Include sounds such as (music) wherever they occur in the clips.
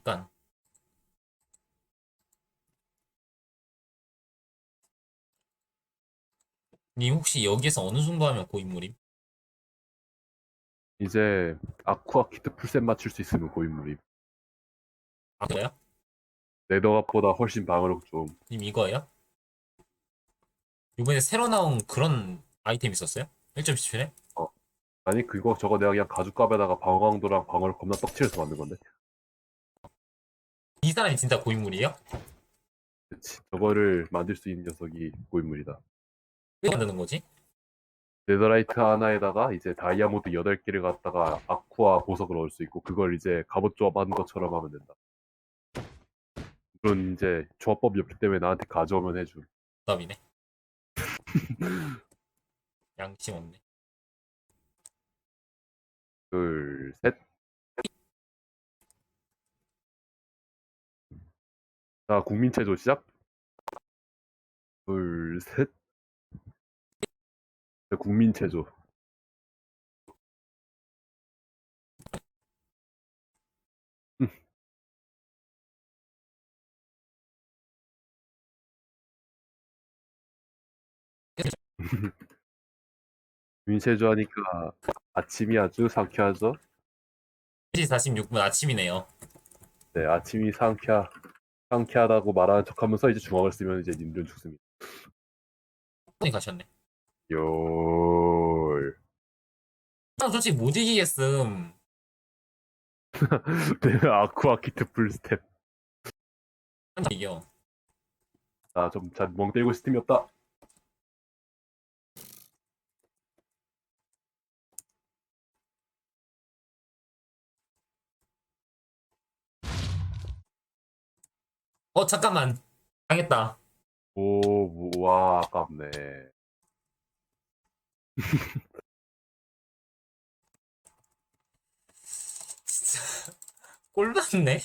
그러니까 님 혹시 여기에서 어느 정도 하면 고인물임? 이제 아쿠아 키트 풀셋 맞출 수 있으면 고인물임. 아 그래요? 네더갑보다 훨씬 방어력 좀. 님 이거예요? 이번에 새로 나온 그런 아이템 있었어요? 1.17에? 아니 그거 저거 내가 그냥 가죽갑에다가 방어 강도랑 방어를 겁나 떡칠해서 만든 건데. 이 사람이 진짜 고인물이에요? 그치. 저거를 만들 수 있는 녀석이 고인물이다. 왜 만드는 거지? 네더라이트 하나에다가 이제 다이아몬드 8개를 갖다가 아쿠아 보석을 얻을 수 있고 그걸 이제 갑옷 조합한 것처럼 하면 된다. 물론 이제 조합법이 없기 때문에 나한테 가져오면 해줌. 답이네. (laughs) 양심 없네. 둘, 셋. 자, 국민체조 시작. 둘, 셋. 자, 국민체조. 음. (laughs) 국민체조 하니까 아침이 아주 상쾌하죠? 3시 46분 아침이네요. 네, 아침이 상쾌하, 상쾌하다고 말하는 척하면서 이제 중앙을 쓰면 이제 님들은 죽습니다. 분이 가셨네. 요. 난 솔직히 못 이기겠음. (laughs) 네, 아쿠아 키트 풀스텝. 한 이겨. 아, 좀, 잘, 멍 때리고 틈이 없다. 어 잠깐만. 당했다. 오, 뭐, 와, 아깝네. (laughs) 진짜 꼴받네.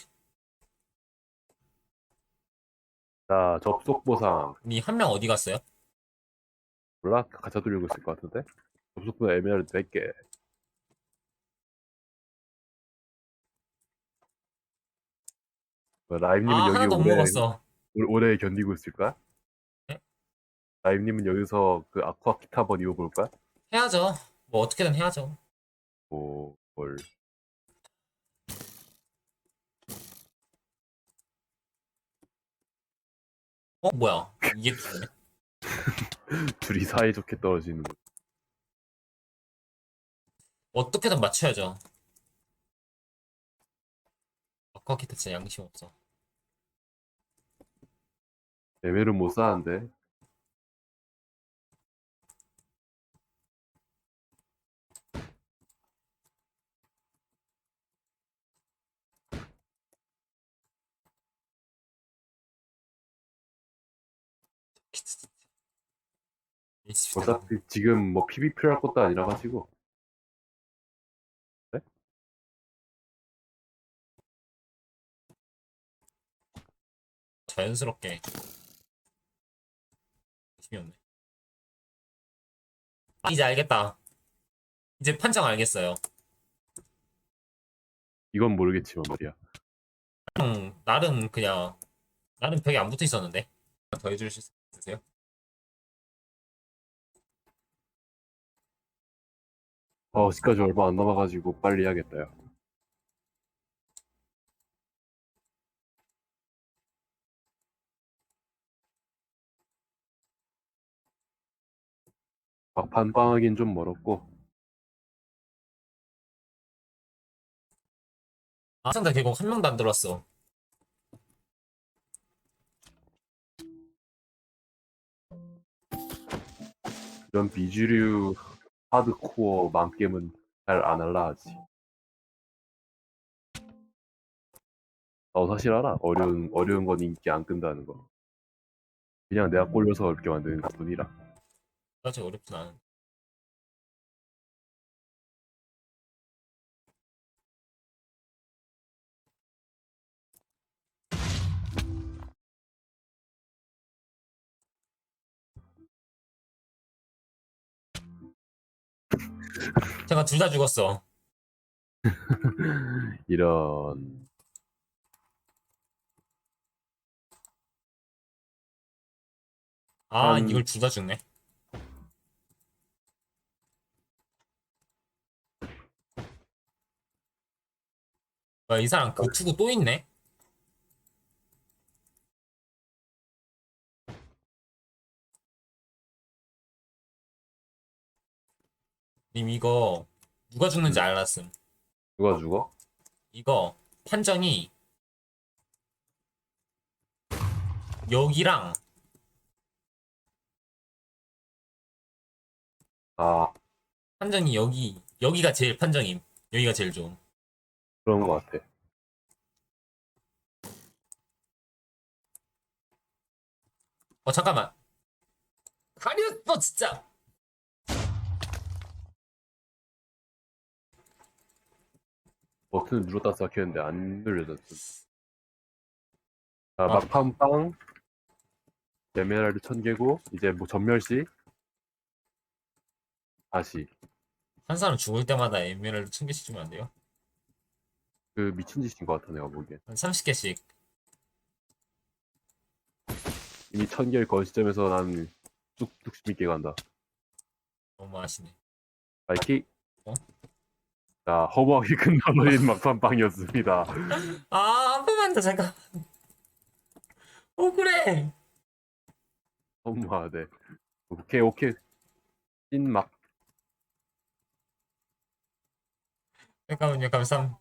자, 접속 보상. 니 한 명 어디 갔어요? 몰라? 가차 돌리고 있을 것 같은데? 접속 보상 에메랄드 100개. 라임님은 아 여기 하나도 못 오래, 먹었어. 오- 오래 견디고 있을 거야? 네? 라임님은 여기서 그 아쿠아 입어볼 거야? 해야죠. 뭐 어떻게든 해야죠. 오, 뭘. 어 뭐야? 이게 되네. (laughs) 둘이 사이좋게 떨어지는 거. 어떻게든 맞춰야죠. 아쿠아키트 진짜 양심 없어. 에메를 못. 일십시오. 어차피 지금 뭐 PVP 할 것도 아니라 가지고. 자연스럽게 힘이 없네. 아, 이제 알겠다. 이제 판정 알겠어요. 이건 모르겠지만 말이야. 음, 나름 그냥 나름 벽에 안 붙어 있었는데 더 해주실 수 있으세요? 어, 시까지 얼마 안 남아가지고 빨리 해야겠다, 야. 빵하긴 좀 멀었고, 아, 상자 결국 한 명도 안 들어왔어. 이런 비주류 하드코어 망게임은 잘 안 할라 하지. 너 사실 알아? 어려운, 어려운 건 인기 안 끈다는 거. 그냥 내가 꼴려서 어렵게 만드는 것 뿐이라. 사실 어렵진 않은. 잠깐 둘 다 죽었어. (laughs) 이런 아 음. 이걸 둘 다 죽네. 야, 이 사람 그 투구 또 있네. 님 이거 누가 죽는지 알았음. 누가 죽어? 이거 판정이 여기랑 아. 판정이 여기 여기가 제일 판정임. 여기가 제일 좋음. 그런 거 같아. 어 잠깐만. 가렸어 진짜 버튼을 눌렀다 시작했는데 안 눌려졌어. 자, 아. 막판 빵 에메랄드 천 개고 이제 뭐 전멸 시 다시 한 사람 죽을 때마다 에메랄드 천 개씩 주면 안 돼요? 그 미친 짓인 것 같아 내가 보기엔 한 30개씩 이미 천 개를 건 시점에서 난 뚝뚝 16개 간다. 너무 아시네 바이키 어? 자 허무하게 끝나버린 (laughs) 막판빵이었습니다. 아 한 번만 더 잠깐 억울해 허무하대. 오케이 오케이 찐막 잠깐만요 감사합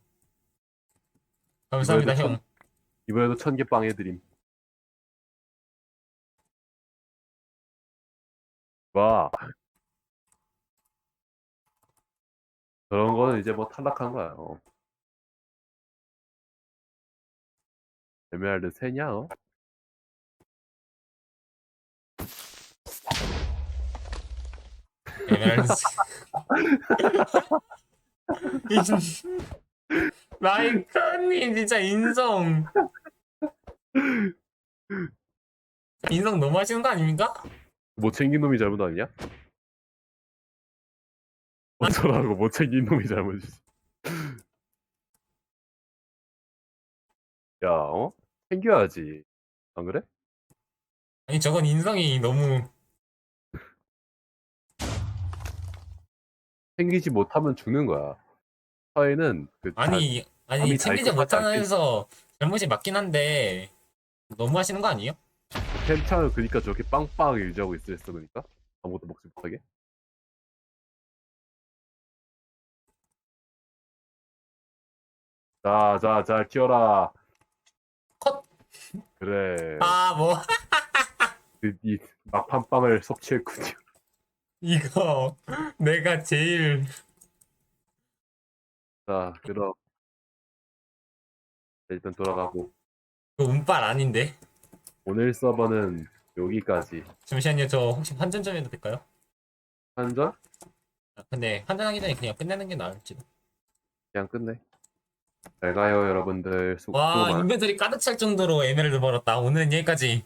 감사합니다 이번에도 형 이번에도 천 개 빵 해드림. 와. 저런 거는 이제 뭐 탈락한 거야. 어. 에메랄드 세냐? 어? 에메랄드 마이카님 (laughs) 진짜 인성 인성 너무 하시는 거 아닙니까? 못 챙긴 놈이 잘못 아니야? 어쩌라고 못 챙긴 놈이 잘못이지. 야, 어? 챙겨야지. 안 그래? 아니 저건 인성이 너무 챙기지 못하면 죽는 거야. 사회는 그 자- 아니 아니 감이 잘 챙기지 것 같지 않겠- 못하면서 잘못이 맞긴 한데 너무 하시는 거 아니에요? 펜창을 그니까 저렇게 빵빵하게 유지하고 있었어 그러니까 아무것도 먹지 못하게 자자잘 키워라. 컷. 그래. 아 뭐. 그, 이 막판 빵을 섭취했군요. 이거 내가 제일 자 그럼 일단 돌아가고. 그 운빨 아닌데? 오늘 서버는 여기까지. 잠시만요. 저 혹시 환전 좀 해도 될까요? 한전? 아, 근데 환전하기 전에 그냥 끝내는 게 나을지도. 그냥 끝내 잘 가요 여러분들. 수, 수고 와 많 인벤토리 가득 찰 정도로 에메랄드 벌었다. 오늘은 여기까지